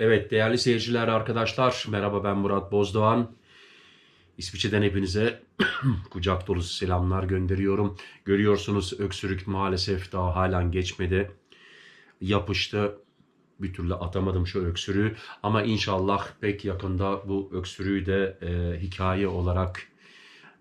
Evet değerli seyirciler arkadaşlar merhaba ben Murat Bozdoğan. İsviçre'den hepinize kucak dolusu selamlar gönderiyorum. Görüyorsunuz öksürük maalesef daha halen geçmedi. Yapıştı. Bir türlü atamadım şu öksürüğü. Ama inşallah pek yakında bu öksürüğü de e, hikaye olarak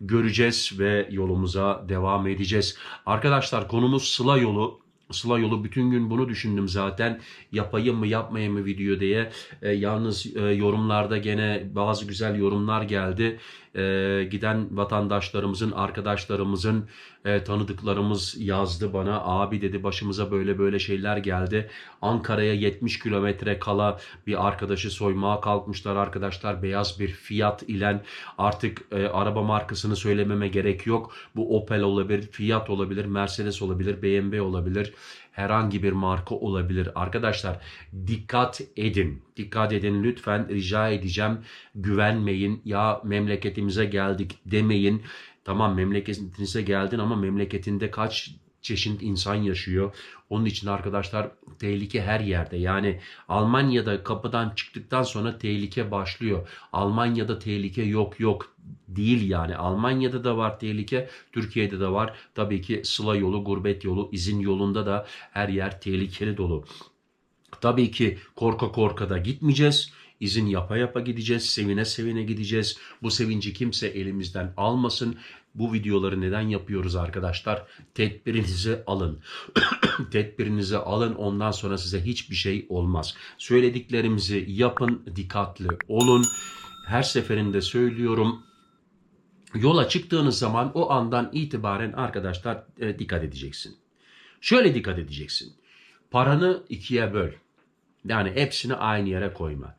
göreceğiz ve yolumuza devam edeceğiz. Arkadaşlar konumuz Sıla yolu. Sıla yolu bütün gün bunu düşündüm zaten. Yapayım mı yapmayayım mı video diye. E, yalnız e, yorumlarda gene bazı güzel yorumlar geldi. E, giden vatandaşlarımızın, arkadaşlarımızın, e, tanıdıklarımız yazdı bana. Abi dedi başımıza böyle böyle şeyler geldi. Ankara'ya 70 kilometre kala bir arkadaşı soymaya kalkmışlar arkadaşlar. Beyaz bir Fiat ile artık e, araba markasını söylememe gerek yok. Bu Opel olabilir, Fiat olabilir, Mercedes olabilir, BMW olabilir. Herhangi bir marka olabilir. Arkadaşlar dikkat edin. Dikkat edin lütfen rica edeceğim. Güvenmeyin. Ya memleketimize geldik demeyin. Tamam memleketinize geldin ama memleketinde kaç çeşit insan yaşıyor. Onun için arkadaşlar tehlike her yerde. Yani Almanya'da kapıdan çıktıktan sonra tehlike başlıyor. Almanya'da tehlike yok yok değil yani. Almanya'da da var tehlike, Türkiye'de de var. Tabii ki sıla yolu, gurbet yolu, izin yolunda da her yer tehlikeli dolu. Tabii ki korka korka da gitmeyeceğiz. İzin yapa yapa gideceğiz. Sevine sevine gideceğiz. Bu sevinci kimse elimizden almasın. Bu videoları neden yapıyoruz arkadaşlar? Tedbirinizi alın. Tedbirinizi alın. Ondan sonra size hiçbir şey olmaz. Söylediklerimizi yapın. Dikkatli olun. Her seferinde söylüyorum. Yola çıktığınız zaman o andan itibaren arkadaşlar e, dikkat edeceksin. Şöyle dikkat edeceksin. Paranı ikiye böl. Yani hepsini aynı yere koyma.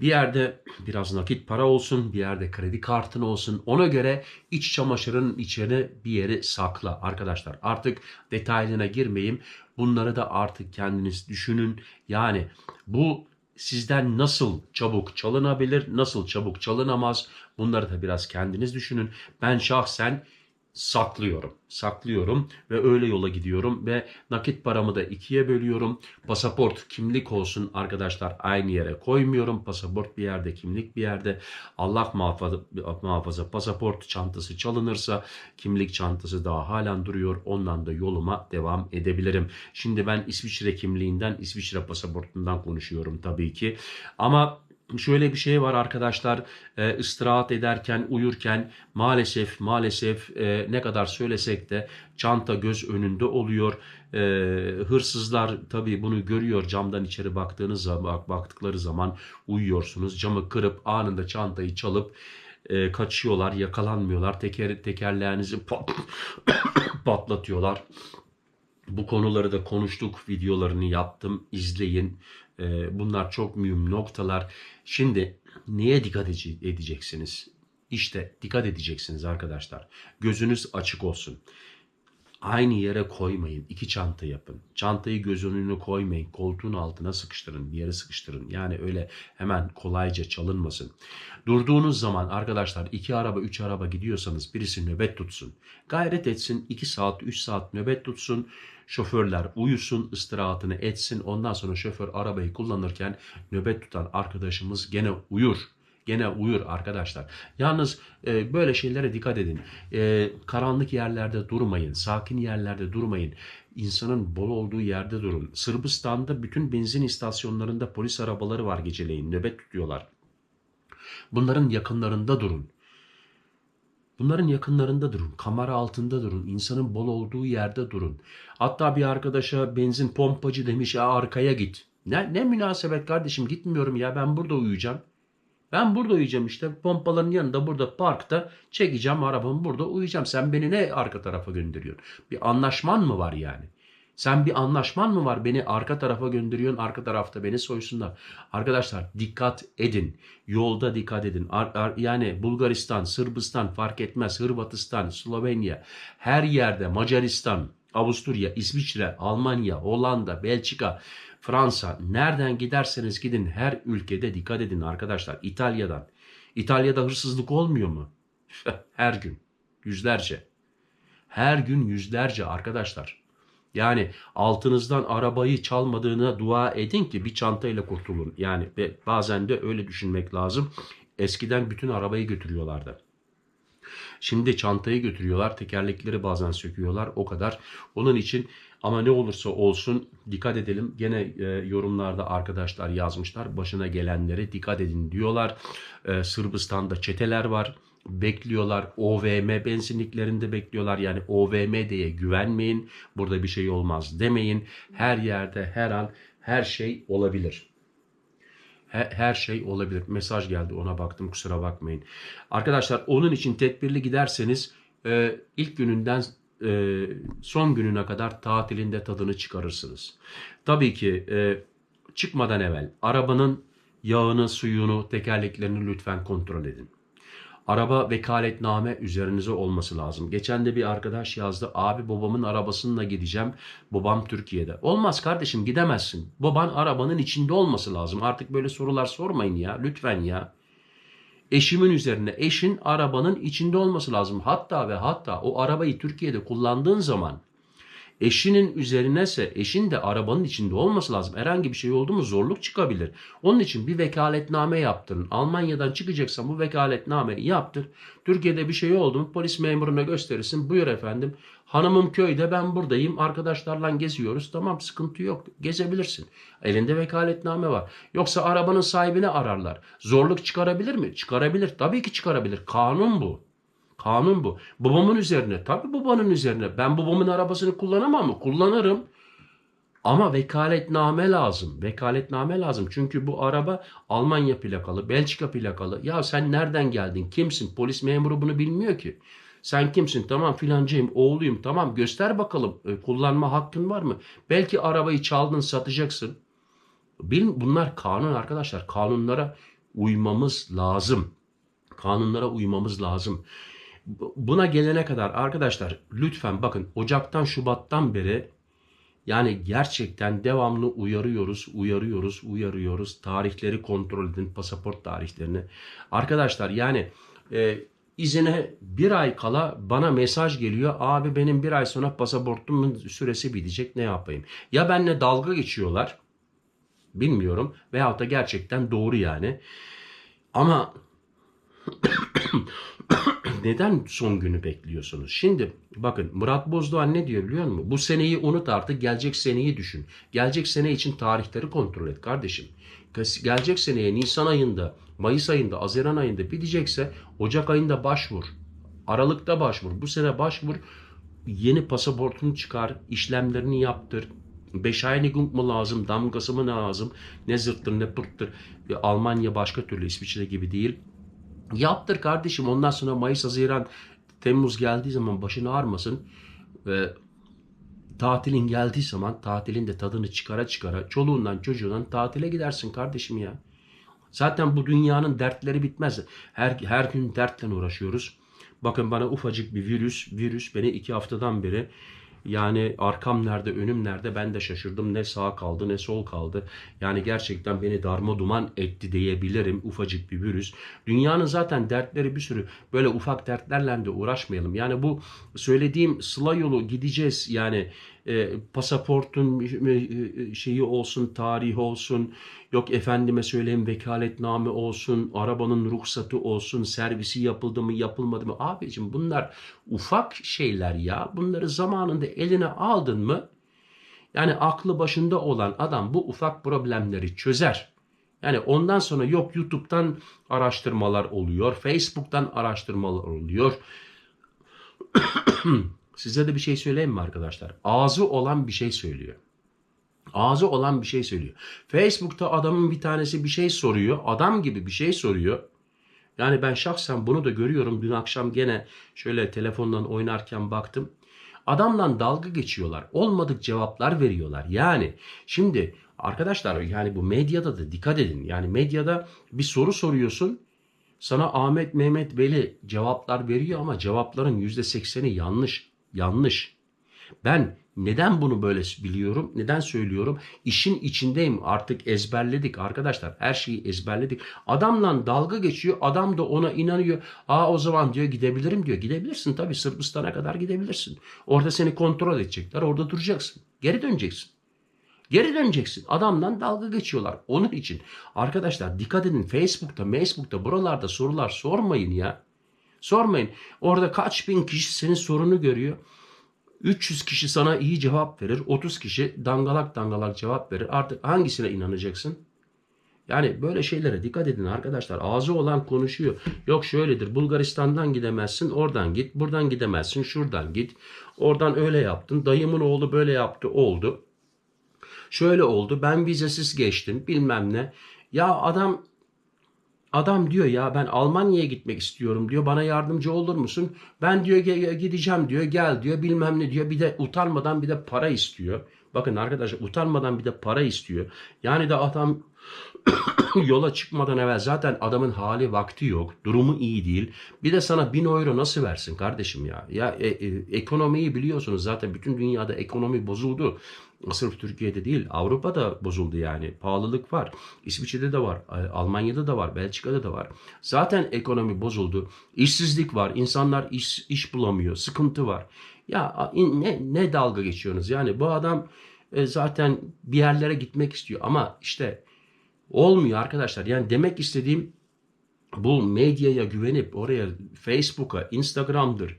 Bir yerde biraz nakit para olsun, bir yerde kredi kartın olsun. Ona göre iç çamaşırın içine bir yeri sakla arkadaşlar. Artık detaylarına girmeyeyim. Bunları da artık kendiniz düşünün. Yani bu sizden nasıl çabuk çalınabilir, nasıl çabuk çalınamaz bunları da biraz kendiniz düşünün. Ben şahsen saklıyorum. Saklıyorum ve öyle yola gidiyorum ve nakit paramı da ikiye bölüyorum. Pasaport, kimlik olsun arkadaşlar aynı yere koymuyorum. Pasaport bir yerde, kimlik bir yerde. Allah muhafaza, muhafaza pasaport çantası çalınırsa kimlik çantası daha halen duruyor. Ondan da yoluma devam edebilirim. Şimdi ben İsviçre kimliğinden, İsviçre pasaportundan konuşuyorum tabii ki. Ama şöyle bir şey var arkadaşlar e, istirahat ederken uyurken maalesef maalesef e, ne kadar söylesek de çanta göz önünde oluyor. E, hırsızlar tabii bunu görüyor camdan içeri baktığınız zaman baktıkları zaman uyuyorsunuz camı kırıp anında çantayı çalıp e, kaçıyorlar yakalanmıyorlar teker tekerleğinizi pat, patlatıyorlar. Bu konuları da konuştuk, videolarını yaptım, izleyin. Ee, bunlar çok mühim noktalar. Şimdi neye dikkat edeceksiniz? İşte dikkat edeceksiniz arkadaşlar. Gözünüz açık olsun. Aynı yere koymayın. İki çanta yapın. Çantayı göz önüne koymayın. Koltuğun altına sıkıştırın. Bir yere sıkıştırın. Yani öyle hemen kolayca çalınmasın. Durduğunuz zaman arkadaşlar iki araba, üç araba gidiyorsanız birisi nöbet tutsun. Gayret etsin. iki saat, üç saat nöbet tutsun. Şoförler uyusun, istirahatını etsin. Ondan sonra şoför arabayı kullanırken nöbet tutan arkadaşımız gene uyur. Gene uyur arkadaşlar. Yalnız e, böyle şeylere dikkat edin. E, karanlık yerlerde durmayın. Sakin yerlerde durmayın. İnsanın bol olduğu yerde durun. Sırbistan'da bütün benzin istasyonlarında polis arabaları var geceleyin. Nöbet tutuyorlar. Bunların yakınlarında durun. Bunların yakınlarında durun. Kamera altında durun. İnsanın bol olduğu yerde durun. Hatta bir arkadaşa benzin pompacı demiş ya arkaya git. Ne, ne münasebet kardeşim gitmiyorum ya ben burada uyuyacağım. Ben burada uyuyacağım işte pompaların yanında burada parkta çekeceğim arabamı burada uyuyacağım. Sen beni ne arka tarafa gönderiyorsun? Bir anlaşman mı var yani? Sen bir anlaşman mı var? Beni arka tarafa gönderiyorsun, arka tarafta beni soysunlar. Arkadaşlar dikkat edin. Yolda dikkat edin. Ar, ar, yani Bulgaristan, Sırbistan fark etmez. Hırvatistan, Slovenya, her yerde Macaristan, Avusturya, İsviçre, Almanya, Hollanda, Belçika, Fransa nereden giderseniz gidin her ülkede dikkat edin arkadaşlar. İtalya'dan. İtalya'da hırsızlık olmuyor mu? her gün. Yüzlerce. Her gün yüzlerce arkadaşlar. Yani altınızdan arabayı çalmadığına dua edin ki bir çantayla kurtulun. Yani bazen de öyle düşünmek lazım. Eskiden bütün arabayı götürüyorlardı. Şimdi çantayı götürüyorlar, tekerlekleri bazen söküyorlar o kadar. Onun için ama ne olursa olsun dikkat edelim. Gene e, yorumlarda arkadaşlar yazmışlar başına gelenlere dikkat edin diyorlar. E, Sırbistan'da çeteler var. Bekliyorlar. OVM benzinliklerinde bekliyorlar. Yani OVM diye güvenmeyin. Burada bir şey olmaz demeyin. Her yerde her an her şey olabilir. He- Her şey olabilir. Mesaj geldi ona baktım kusura bakmayın. Arkadaşlar onun için tedbirli giderseniz e, ilk gününden e, son gününe kadar tatilinde tadını çıkarırsınız. Tabii ki e, çıkmadan evvel arabanın yağını, suyunu, tekerleklerini lütfen kontrol edin. Araba vekaletname üzerinize olması lazım. Geçen de bir arkadaş yazdı. Abi babamın arabasıyla gideceğim. Babam Türkiye'de. Olmaz kardeşim gidemezsin. Baban arabanın içinde olması lazım. Artık böyle sorular sormayın ya. Lütfen ya. Eşimin üzerine eşin arabanın içinde olması lazım. Hatta ve hatta o arabayı Türkiye'de kullandığın zaman eşinin üzerine ise eşin de arabanın içinde olması lazım. Herhangi bir şey oldu mu zorluk çıkabilir. Onun için bir vekaletname yaptırın. Almanya'dan çıkacaksan bu vekaletnameyi yaptır. Türkiye'de bir şey oldu mu polis memuruna gösterirsin. Buyur efendim hanımım köyde ben buradayım arkadaşlarla geziyoruz. Tamam sıkıntı yok gezebilirsin. Elinde vekaletname var. Yoksa arabanın sahibini ararlar. Zorluk çıkarabilir mi? Çıkarabilir. Tabii ki çıkarabilir. Kanun bu. Kanun bu. Babamın üzerine. Tabii babanın üzerine. Ben babamın arabasını kullanamam mı? Kullanırım. Ama vekaletname lazım. Vekaletname lazım. Çünkü bu araba Almanya plakalı, Belçika plakalı. Ya sen nereden geldin? Kimsin? Polis memuru bunu bilmiyor ki. Sen kimsin? Tamam filancayım, oğluyum. Tamam göster bakalım. E, kullanma hakkın var mı? Belki arabayı çaldın, satacaksın. Bil, bunlar kanun arkadaşlar. Kanunlara uymamız lazım. Kanunlara uymamız lazım. Bu- Buna gelene kadar arkadaşlar lütfen bakın Ocak'tan Şubat'tan beri yani gerçekten devamlı uyarıyoruz, uyarıyoruz, uyarıyoruz. Tarihleri kontrol edin, pasaport tarihlerini. Arkadaşlar yani e, izine bir ay kala bana mesaj geliyor. Abi benim bir ay sonra pasaportumun süresi bitecek ne yapayım? Ya benimle dalga geçiyorlar. Bilmiyorum. Veyahut da gerçekten doğru yani. Ama neden son günü bekliyorsunuz? Şimdi bakın Murat Bozdoğan ne diyor biliyor musun? Bu seneyi unut artık gelecek seneyi düşün. Gelecek sene için tarihleri kontrol et kardeşim. Gelecek seneye Nisan ayında, Mayıs ayında, Haziran ayında bitecekse Ocak ayında başvur. Aralıkta başvur. Bu sene başvur. Yeni pasaportunu çıkar, işlemlerini yaptır. Bescheinigung mu lazım, damgası mı lazım, ne zırttır ne pırttır. E, Almanya başka türlü İsviçre gibi değil. Yaptır kardeşim ondan sonra Mayıs, Haziran, Temmuz geldiği zaman başını ağrmasın. Ve tatilin geldiği zaman tatilin de tadını çıkara çıkara çoluğundan çocuğundan tatile gidersin kardeşim ya. Zaten bu dünyanın dertleri bitmez. Her, her gün dertle uğraşıyoruz. Bakın bana ufacık bir virüs, virüs beni iki haftadan beri yani arkam nerede, önüm nerede ben de şaşırdım. Ne sağ kaldı ne sol kaldı. Yani gerçekten beni darma duman etti diyebilirim ufacık bir virüs. Dünyanın zaten dertleri bir sürü. Böyle ufak dertlerle de uğraşmayalım. Yani bu söylediğim sıla yolu gideceğiz. Yani e, pasaportun e, şeyi olsun, tarihi olsun. Yok efendime söyleyeyim vekaletname olsun, arabanın ruhsatı olsun, servisi yapıldı mı yapılmadı mı? Abicim bunlar ufak şeyler ya. Bunları zamanında eline aldın mı? Yani aklı başında olan adam bu ufak problemleri çözer. Yani ondan sonra yok YouTube'dan araştırmalar oluyor, Facebook'tan araştırmalar oluyor. Size de bir şey söyleyeyim mi arkadaşlar? Ağzı olan bir şey söylüyor. Ağzı olan bir şey söylüyor. Facebook'ta adamın bir tanesi bir şey soruyor. Adam gibi bir şey soruyor. Yani ben şahsen bunu da görüyorum. Dün akşam gene şöyle telefondan oynarken baktım. Adamla dalga geçiyorlar. Olmadık cevaplar veriyorlar. Yani şimdi arkadaşlar yani bu medyada da dikkat edin. Yani medyada bir soru soruyorsun. Sana Ahmet Mehmet Veli cevaplar veriyor ama cevapların %80'i yanlış. Yanlış. Ben Neden bunu böyle biliyorum? Neden söylüyorum? İşin içindeyim. Artık ezberledik arkadaşlar. Her şeyi ezberledik. Adamla dalga geçiyor. Adam da ona inanıyor. Aa o zaman diyor gidebilirim diyor. Gidebilirsin tabii Sırbistan'a kadar gidebilirsin. Orada seni kontrol edecekler. Orada duracaksın. Geri döneceksin. Geri döneceksin. Adamdan dalga geçiyorlar. Onun için arkadaşlar dikkat edin Facebook'ta, Facebook'ta buralarda sorular sormayın ya. Sormayın. Orada kaç bin kişi senin sorunu görüyor. 300 kişi sana iyi cevap verir. 30 kişi dangalak dangalak cevap verir. Artık hangisine inanacaksın? Yani böyle şeylere dikkat edin arkadaşlar. Ağzı olan konuşuyor. Yok şöyledir. Bulgaristan'dan gidemezsin. Oradan git. Buradan gidemezsin. Şuradan git. Oradan öyle yaptın. Dayımın oğlu böyle yaptı. Oldu. Şöyle oldu. Ben vizesiz geçtim. Bilmem ne. Ya adam Adam diyor ya ben Almanya'ya gitmek istiyorum diyor. Bana yardımcı olur musun? Ben diyor "ge- gideceğim diyor. Gel diyor. Bilmem ne diyor. Bir de utanmadan bir de para istiyor. Bakın arkadaşlar utanmadan bir de para istiyor. Yani de adam yola çıkmadan evvel zaten adamın hali vakti yok. Durumu iyi değil. Bir de sana bin euro nasıl versin kardeşim ya? Ya e, e, ekonomiyi biliyorsunuz zaten bütün dünyada ekonomi bozuldu. Sırf Türkiye'de değil Avrupa'da bozuldu yani. Pahalılık var. İsviçre'de de var. e, Almanya'da da var. Belçika'da da var. Zaten ekonomi bozuldu. İşsizlik var. İnsanlar iş, iş bulamıyor. Sıkıntı var. Ya ne, ne dalga geçiyorsunuz? Yani bu adam e, zaten bir yerlere gitmek istiyor. Ama işte olmuyor arkadaşlar. Yani demek istediğim bu medyaya güvenip oraya Facebook'a, Instagram'dır.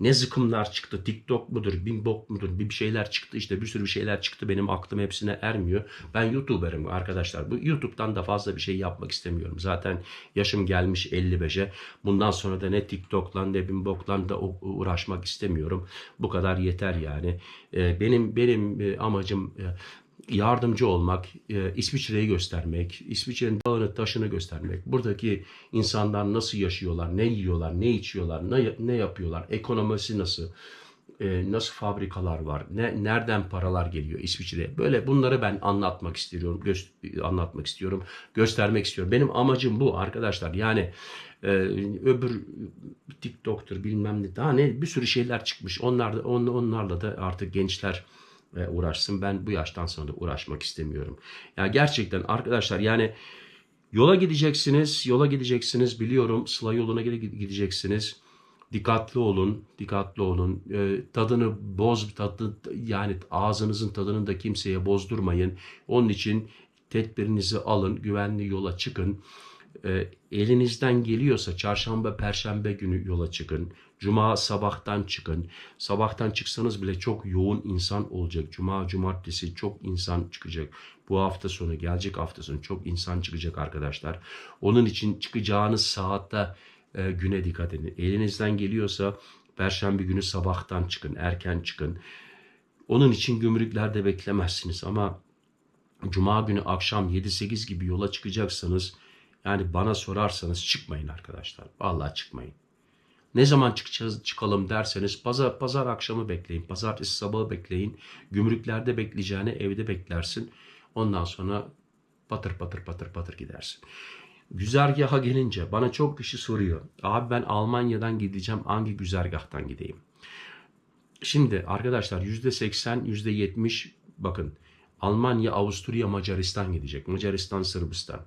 Ne zıkımlar çıktı, TikTok mudur, Bimbok mudur, bir şeyler çıktı işte bir sürü bir şeyler çıktı benim aklım hepsine ermiyor. Ben YouTuber'ım arkadaşlar. Bu YouTube'dan da fazla bir şey yapmak istemiyorum. Zaten yaşım gelmiş 55'e. Bundan sonra da ne TikTok'la ne Bimbok'la da uğraşmak istemiyorum. Bu kadar yeter yani. Ee, benim benim e, amacım e, yardımcı olmak, e, İsviçre'yi göstermek, İsviçre'nin dağını taşını göstermek, buradaki insanlar nasıl yaşıyorlar, ne yiyorlar, ne içiyorlar, ne, ne yapıyorlar, ekonomisi nasıl, e, nasıl fabrikalar var, ne nereden paralar geliyor İsviçre'ye. Böyle bunları ben anlatmak istiyorum, gö- anlatmak istiyorum, göstermek istiyorum. Benim amacım bu arkadaşlar. Yani e, öbür TikTok'tur bilmem ne daha ne bir sürü şeyler çıkmış. Onlar da on- onlarla da artık gençler uğraşsın. Ben bu yaştan sonra da uğraşmak istemiyorum. Ya gerçekten arkadaşlar yani yola gideceksiniz, yola gideceksiniz biliyorum. Sıla yoluna gide- gideceksiniz. Dikkatli olun, dikkatli olun. E, tadını boz, tadı yani ağzınızın tadını da kimseye bozdurmayın. Onun için tedbirinizi alın, güvenli yola çıkın. E, elinizden geliyorsa çarşamba, perşembe günü yola çıkın. Cuma sabahtan çıkın. Sabahtan çıksanız bile çok yoğun insan olacak. Cuma, cumartesi çok insan çıkacak. Bu hafta sonu, gelecek hafta sonu çok insan çıkacak arkadaşlar. Onun için çıkacağınız saatte e, güne dikkat edin. Elinizden geliyorsa perşembe günü sabahtan çıkın, erken çıkın. Onun için gümrüklerde beklemezsiniz ama Cuma günü akşam 7-8 gibi yola çıkacaksanız yani bana sorarsanız çıkmayın arkadaşlar. Vallahi çıkmayın. Ne zaman çıkacağız çıkalım derseniz pazar pazar akşamı bekleyin. Pazartesi sabahı bekleyin. Gümrüklerde bekleyeceğine evde beklersin. Ondan sonra patır patır patır patır gidersin. Güzergaha gelince bana çok kişi soruyor. Abi ben Almanya'dan gideceğim hangi güzergahtan gideyim? Şimdi arkadaşlar %80, %70 bakın Almanya, Avusturya, Macaristan gidecek. Macaristan, Sırbistan.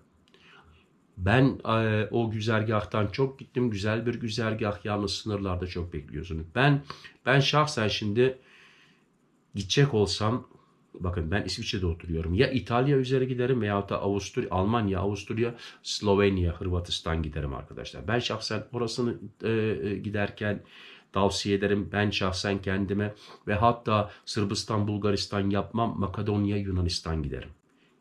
Ben e, o güzergahtan çok gittim. Güzel bir güzergah. Yalnız sınırlarda çok bekliyorsunuz. Ben ben şahsen şimdi gidecek olsam bakın ben İsviçre'de oturuyorum. Ya İtalya üzere giderim veyahut da Avusturya, Almanya, Avusturya, Slovenya, Hırvatistan giderim arkadaşlar. Ben şahsen orasını e, e, giderken tavsiye ederim. Ben şahsen kendime ve hatta Sırbistan, Bulgaristan yapmam. Makedonya, Yunanistan giderim.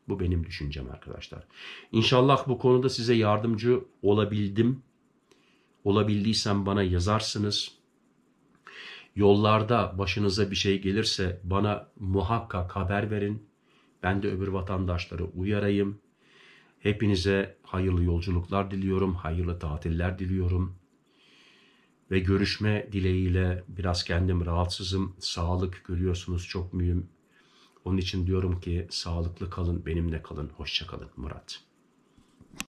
Bu benim düşüncem arkadaşlar. İnşallah bu konuda size yardımcı olabildim. Olabildiysem bana yazarsınız. Yollarda başınıza bir şey gelirse bana muhakkak haber verin. Ben de öbür vatandaşları uyarayım. Hepinize hayırlı yolculuklar diliyorum, hayırlı tatiller diliyorum. Ve görüşme dileğiyle biraz kendim rahatsızım. Sağlık görüyorsunuz çok mühim. Onun için diyorum ki sağlıklı kalın, benimle kalın. Hoşça kalın Murat.